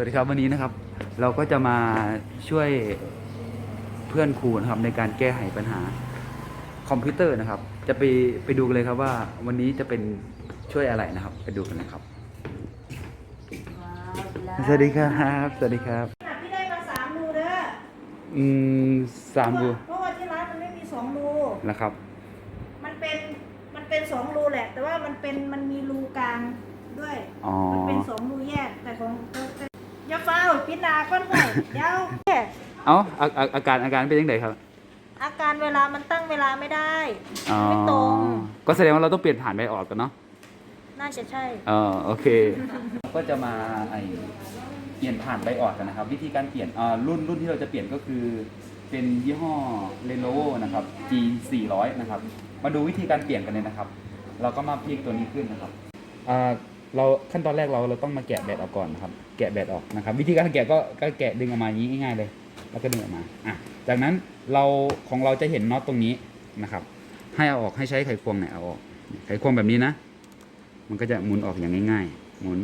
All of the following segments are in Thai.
วัสดีครับวันนี้นะครับ เราก็จะมาช่วยเพื่อนครูนะครับในการแก้ไขปัญหาคอมพิวเตอร์นะครับ จะไปไปดูกันเลยครับว่า วันนี้จะเป็นช่วยอะไรนะครับ ไปดูกันนะครับ สวัสดีครับ สวัสดีครับน่ะพี่ได้มาสามรูเด้ออืมสามดูเพราะว่าที่ร้านมันไม่มีสองรูนะครับ มันเป็นมันเป็นสองรูแหละ แต่ว่ามันเป็นมันมีรูกลางด้วยอ๋อมันเป็นสองรูแยกแต่ของอ ย่าเฝ้าพินาก้อนหน่อยเดี๋ยวเอ้าอาอาอาการอาการเป็นยังไงครับอาการเวลามันตั้งเวลาไม่ได้ อ๋อไม่ตรง ก็แสดงว่าเราต้องเปลี่ยนผ่านไปออกกันเนาะน่าจะใช่เออโอเค ก็จะมาไอเปลี่ยนผ่านใบออดกันนะครับ วิธีการเปลี่ยนอ่ารุ่นรุ่นที่เราจะเปลี่ยนก็คือ เป็นยี่ห้อ Lenovo นะครับ G 4 0 0นะครับ มาดูวิธีการเปลี่ยนกันเลยนะครับ เราก็มาพลิกตัวนี้ขึ้นนะครับอ่า เราขั้นตอนแรกเราเราต้องมาแกะแบตออกก่อนนะครับ แกะแบตออกนะครับ วิธีการแกะก็ก็แกะดึงออกมาอย่างนี้ง่ายๆเลย แล้วก็ดึงออกมาอะจากนั้นเราของเราจะเห็นน็อตตรงนี้นะครับ ให้เอาออกให้ใช้ไขควงเนี่ยเอาออกไขควงแบบนี้นะ มันก็จะหมุนออกอย่างง่ายๆ หมุน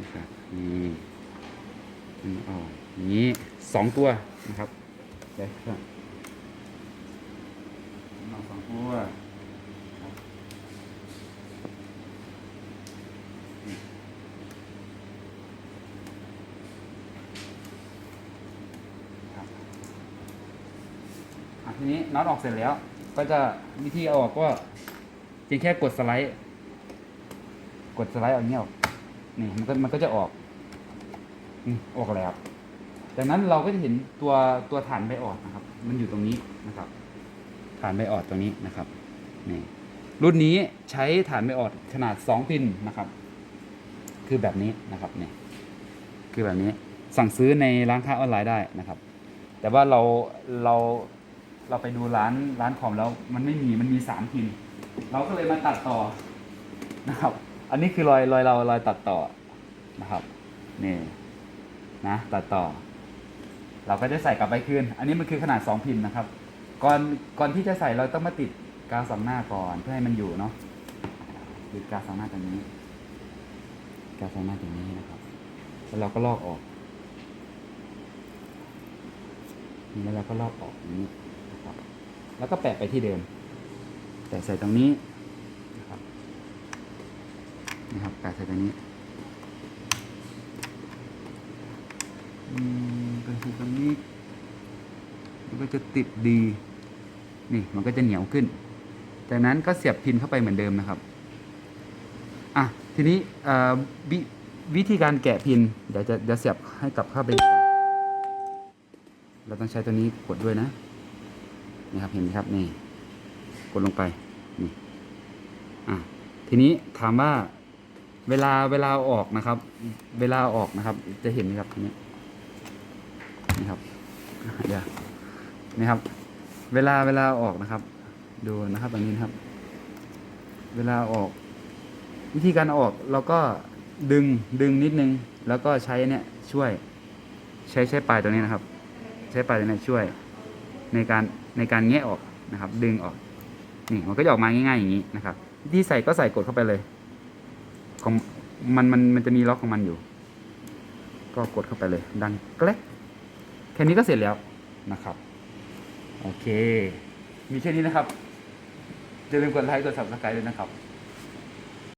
นะครับนี่หมุนออกอย่างนี้สองตัวนะครับเดี๋ยวก่อนหมุนออกสองตัวครับนี่ครับ อะทีนี้น็อตออกเสร็จแล้ว ก็จะวิธีเอาออกก็เพียงแค่กดสไลด์ กดสไลด์เอาเงี้ยออกนี่มันก็มันก็จะออกอออกแล้วจากนั้นเราก็จะเห็นตัวตัวฐานใบออดนะครับ มันอยู่ตรงนี้นะครับฐานใบออดตรงนี้นะครับนี่รุ่นนี้ใช้ฐานใบออดขนาดสองพินนะครับ คือแบบนี้นะครับนี่คือแบบนี้สั่งซื้อในร้านค้าออนไลน์ได้นะครับ แต่ว่าเราเรา เราไปดูร้านร้านคอมแล้วมันไม่มีมันมีสามพินเราก็เลยมาตัดต่อนะครับ อันนี้คือรอยรอยเรารอยตัดต่อนะครับนี่นะตัดต่อ เราก็จะใส่กลับไปคืน อันนี้มันคือขนาดสองพินนะครับก่อนก่อนที่จะใส่เราต้องมาติดกาวสองหน้าก่อนเพื่อให้มันอยู่เนาะติดกาวสองหน้าตรงนี้กาวสองหน้าตรงนี้นะครับแล้วเราก็ลอกออกแล้วเราก็ลอกออกนี้ นะครับ แล้วก็แปะไปที่เดิม แปะใส่ตรงนี้นะครับนี่ครับแปะใส่ตรงนี้อืมแปะใส่ตรงนี้มันก็จะติดดี นี่มันก็จะเหนียวขึ้น จากนั้นก็เสียบพินเข้าไปเหมือนเดิมนะครับอะทีนี้วิวิธีการแกะพิน เดี๋ยวจะเดี๋ยวเสียบให้กลับเข้าไปก่อนเราต้องใช้ตัวนี้กดด้วยนะ นี่ครับเห็นไหมครับนี่กดลงไปนี่อะทีนี้ถามว่าเวลาเวลาออกนะครับ เวลาออกนะครับ จะเห็นไหมครับทีนี้นี่ครับเดี๋ยวนี่ครับ เวลาเวลาออกนะครับ ดูนะครับตรงนี้นะครับ เวลาออก วิธีการอออกเราก็ดึงดึงนิดนึง แล้วก็ใช้เนี่ยช่วย ใช้ใช้ปลายตัวนี้นะครับ ใช้ปลายตัวนี้ช่วย ในการในการแงะออกนะครับ ดึงออก นี่มันก็จะออกมาง่ายๆอย่างนี้นะครับวิธีใส่ก็ใส่กดเข้าไปเลย ของมันมันมันจะมีล็อกของมันอยู่ ก็กดเข้าไปเลย ดังแกล้แค่นี้ก็เสร็จแล้วนะครับ โอเค มีแค่นี้นะครับอย่าลืมกดไลค์กด subscribe ด้วยนะครับ